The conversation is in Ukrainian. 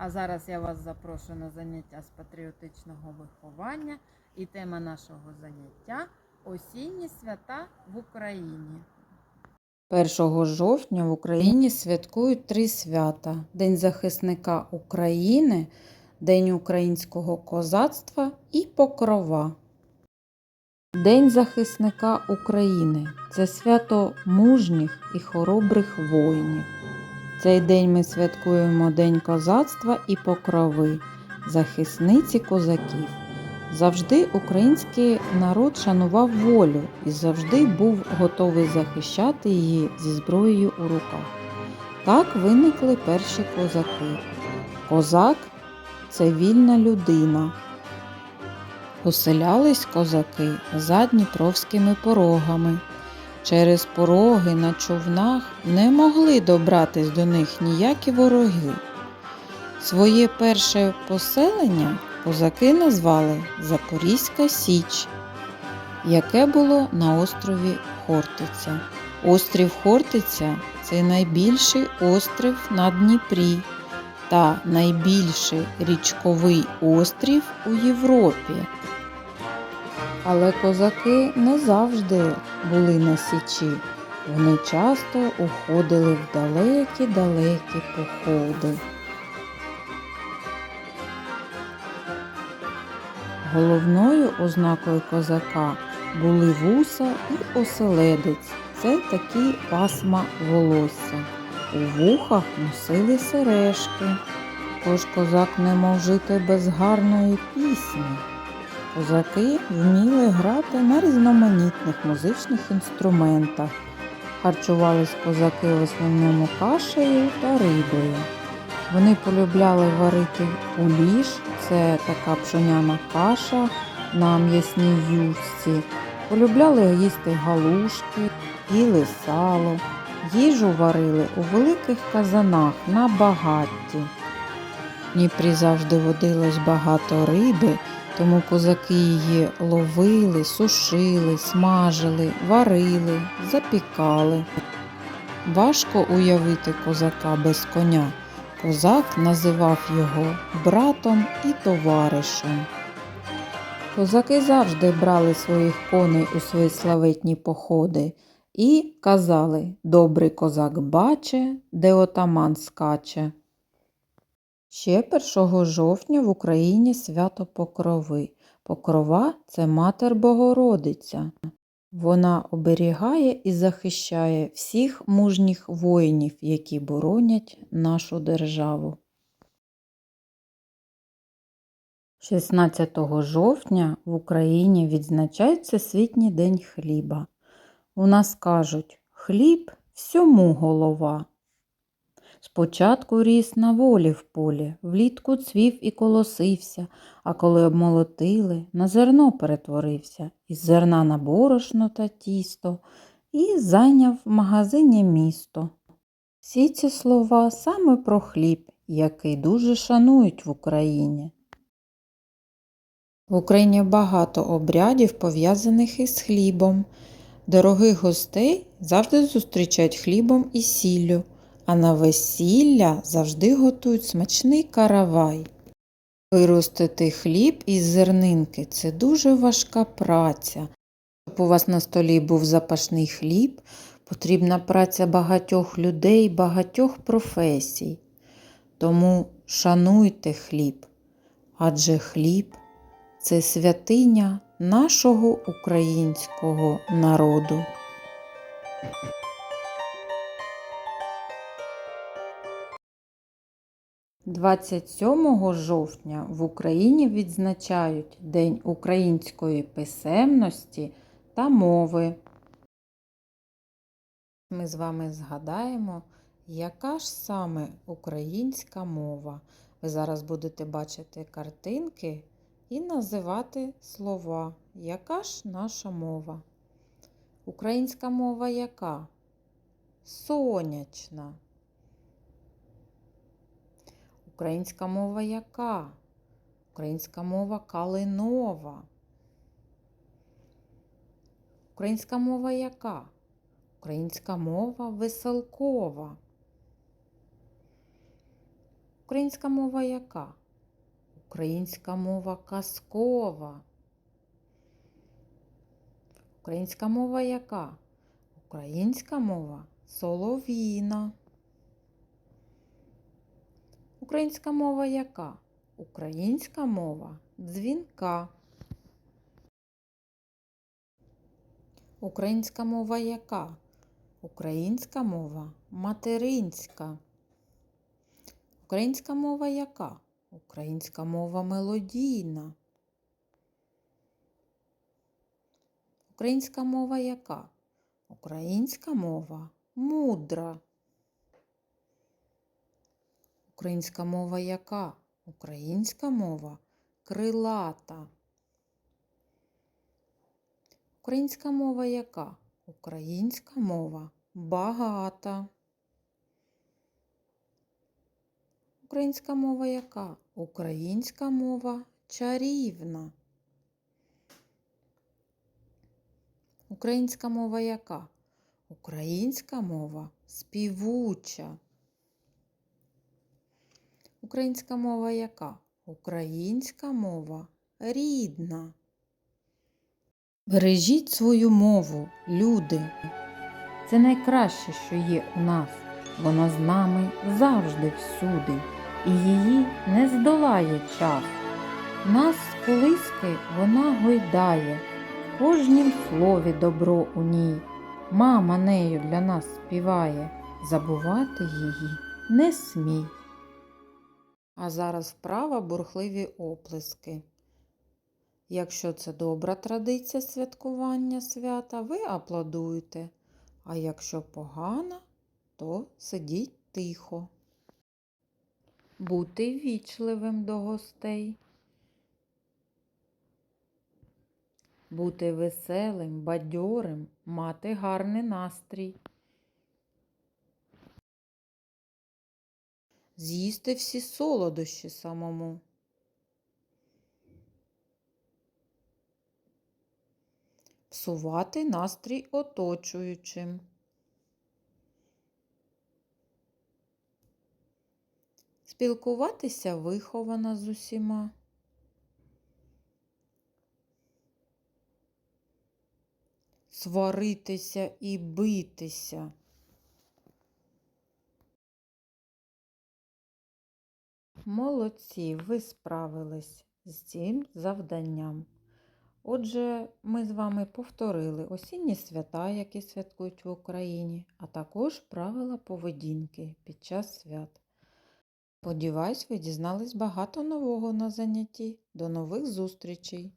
А зараз я вас запрошую на заняття з патріотичного виховання. І тема нашого заняття осінні свята в Україні. 1 жовтня в Україні святкують три свята: День захисника України, День українського козацтва і Покрова. День захисника України це свято мужніх і хоробрих воїнів. Цей день ми святкуємо День козацтва і покрови, захисниці козаків. Завжди український народ шанував волю і завжди був готовий захищати її зі зброєю у руках. Так виникли перші козаки. Козак це вільна людина. Поселялись козаки за Дніпровськими порогами. Через пороги на човнах не могли добратись до них ніякі вороги. Своє перше поселення козаки назвали Запорізька Січ, яке було на острові Хортиця. Острів Хортиця це найбільший острів на Дніпрі та найбільший річковий острів у Європі. Але козаки не завжди були на січі. Вони часто уходили в далекі-далекі походи. Головною ознакою козака були вуса і оселедець. Це такі пасма волосся. У вухах носили сережки. Тож козак не мав жити без гарної пісні. Козаки вміли грати на різноманітних музичних інструментах. Харчувались козаки в основному кашею та рибою. Вони полюбляли варити уліш, це така пшоняна каша на м'ясній юшці. Полюбляли їсти галушки, їли сало, їжу варили у великих казанах на багатті. В Дніпрі завжди водилось багато риби, тому козаки її ловили, сушили, смажили, варили, запікали. Важко уявити козака без коня. Козак називав його братом і товаришем. Козаки завжди брали своїх коней у свої славетні походи і казали Добрий козак баче, де отаман скаче. Ще 1 жовтня в Україні свято Покрови. Покрова це матер Богородиця. Вона оберігає і захищає всіх мужніх воїнів, які боронять нашу державу. 16 жовтня в Україні відзначають Всесвітній день хліба. У нас кажуть хліб всьому голова. Спочатку ріс на волі в полі, влітку цвів і колосився, а коли обмолотили, на зерно перетворився, із зерна на борошно та тісто, і зайняв в магазині місто. Всі ці слова саме про хліб, який дуже шанують в Україні. В Україні багато обрядів, пов'язаних із хлібом. Дорогих гостей завжди зустрічають хлібом і сіллю, а на весілля завжди готують смачний каравай. Виростити хліб із зернинки це дуже важка праця. Щоб у вас на столі був запашний хліб, потрібна праця багатьох людей, багатьох професій. Тому шануйте хліб, адже хліб це святиня нашого українського народу. – 27 жовтня в Україні відзначають День української писемності та мови. Ми з вами згадаємо, яка ж саме українська мова. Ви зараз будете бачити картинки і називати слова. Яка ж наша мова? Українська мова яка? Сонячна. Українська мова яка? Українська мова калинова. Українська мова яка? Українська мова веселкова. Українська мова яка? Українська мова казкова. Українська мова яка? Українська мова солов'їна. Українська мова яка? Українська мова дзвінка. Українська мова яка? Українська мова материнська. Українська мова яка? Українська мова мелодійна. Українська мова яка? Українська мова мудра. Українська мова яка? Українська мова крилата. Українська мова яка? Українська мова багата. Українська мова яка? Українська мова чарівна. Українська мова яка? Українська мова співуча. Українська мова яка? Українська мова рідна. Бережіть свою мову, люди. Це найкраще, що є у нас. Вона з нами завжди всюди, і її не здолає час. Нас колиски вона гойдає, в кожнім слові добро у ній. Мама нею для нас співає, забувати її не смій. А зараз вправа бурхливі оплески. Якщо це добра традиція святкування свята, ви аплодуєте. А якщо погана, то сидіть тихо. Бути вічливим до гостей. Бути веселим, бадьорим, мати гарний настрій. З'їсти всі солодощі самому. Псувати настрій оточуючим. Спілкуватися виховано з усіма. Сваритися і битися. Молодці, ви справились з цим завданням. Отже, ми з вами повторили осінні свята, які святкують в Україні, а також правила поведінки під час свят. Сподіваюсь, ви дізнались багато нового на занятті. До нових зустрічей!